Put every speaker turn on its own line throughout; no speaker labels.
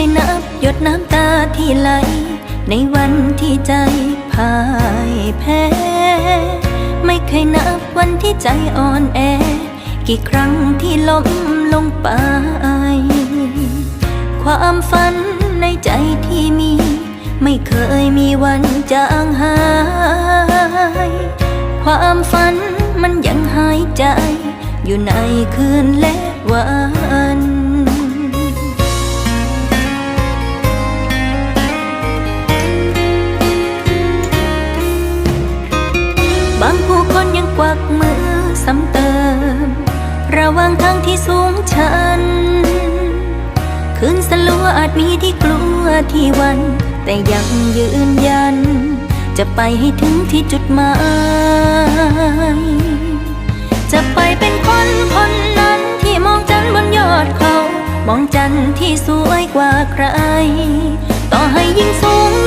เคยนับหยดน้ำตาที่ไหล ในวันที่ใจพ่ายแพ้ ไม่เคยนับวันที่ใจอ่อนแอ กี่ครั้งที่ล้มลงไป ความฝันในใจที่มี ไม่เคยมีวันจางหาย ความฝันมันยังหายใจ อยู่ในคืนและวัน กวักมือซ้ำเติม ระว่างทางที่สูงชัน คืนสลัวอาจมีที่กลัวที่วัน แต่ยังยืนยัน จะไปให้ถึงที่จุดหมาย จะไปเป็นคนคนนั้นที่มองจันบนยอดเขา มองจันที่สวยกว่าใคร ต่อให้ยิ่งสูง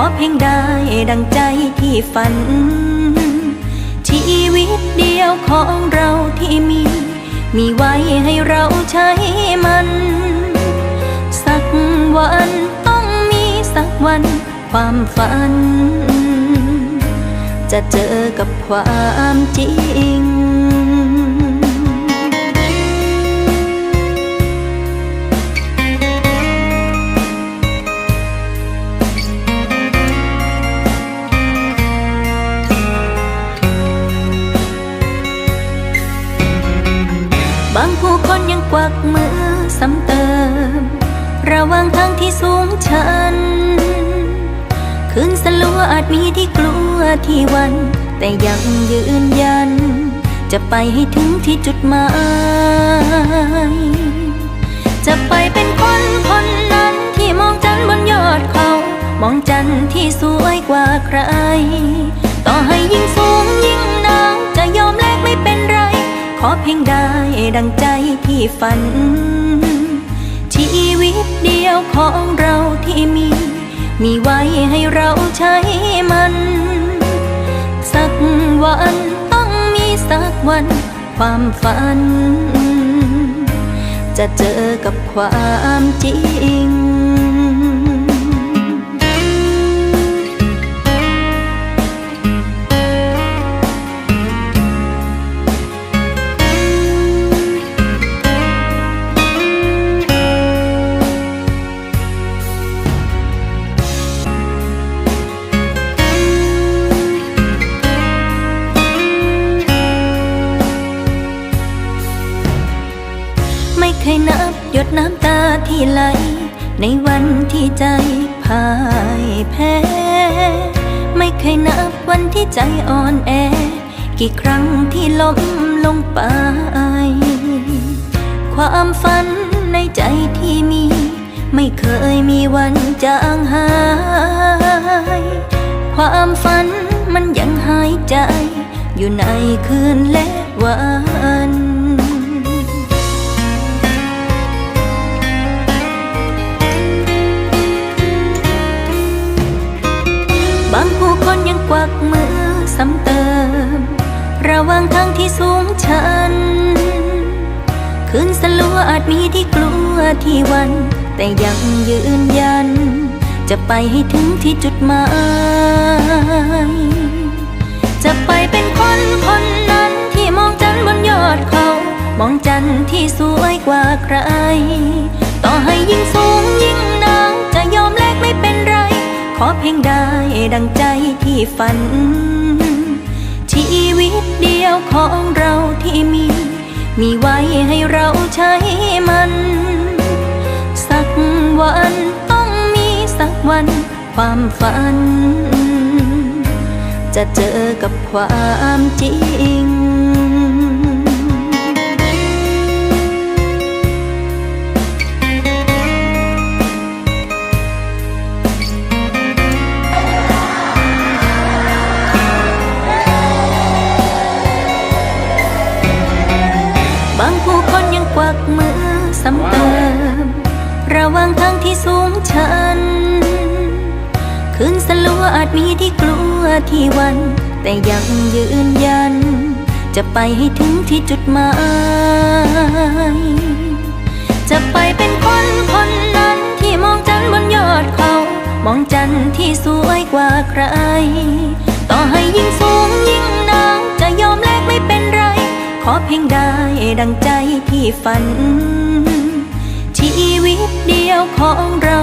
อเพียงได้ดังใจที่ฝัน ชีวิตเดียวของเราที่มี มีไว้ให้เราใช้มัน สักวันต้องมีสักวันความฝัน จะเจอกับความจริง ผู้คนยังกวักมือซ้ำเติม ระวังทางที่สูงชันคืนสลัวอาจมีที่กลัวที่วัน แต่ยังยืนยัน จะไปให้ถึงที่จุดหมาย ขอเพียงได้ดังใจที่ฝัน ชีวิตเดียวของเราที่มี มีไว้ให้เราใช้มัน สักวันต้องมีสักวันความฝัน จะเจอกับความจริง ไหล ในวันที่ใจพ่ายแพ้ ไม่เคยนับวันที่ใจอ่อนแอ กี่ครั้งที่ล้มลงไป ความฝันในใจที่มี ไม่เคยมีวันจางหาย ความฝันมันยังหายใจ อยู่ในคืนและวัน วางทางที่สูงชัน คืนสลัวอาจมีที่กลัวที่วัน แต่ยังยืนยัน จะไปให้ถึงที่จุดหมาย จะไปเป็นคนคนนั้นที่มองจันบนยอดเขา มองจันที่สวยกว่าใคร ต่อให้ยิ่งสูงยิ่งหนาวจะยอมแลกไม่เป็นไร ขอเพียงได้ดังใจที่ฝัน ชีวิตเดียวของเราที่มี มีไว้ให้เราใช้มัน สักวันต้องมีสักวันความฝัน จะเจอกับความจริง ระว่างทางที่สูงชัน คืนสลัวอาจมีที่กลัวที่วัน แต่ยังยืนยัน จะไปให้ถึงที่จุดหมาย จะไปเป็นคนคนนั้นที่มองจันทร์บนยอดเขา มองจันทร์ที่สวยกว่าใคร ต่อให้ยิ่งสูงยิ่งหนาวจะยอมแลกไม่เป็นไร ขอเพียงได้ดังใจที่ฝัน ชีวิตเดียวของเรา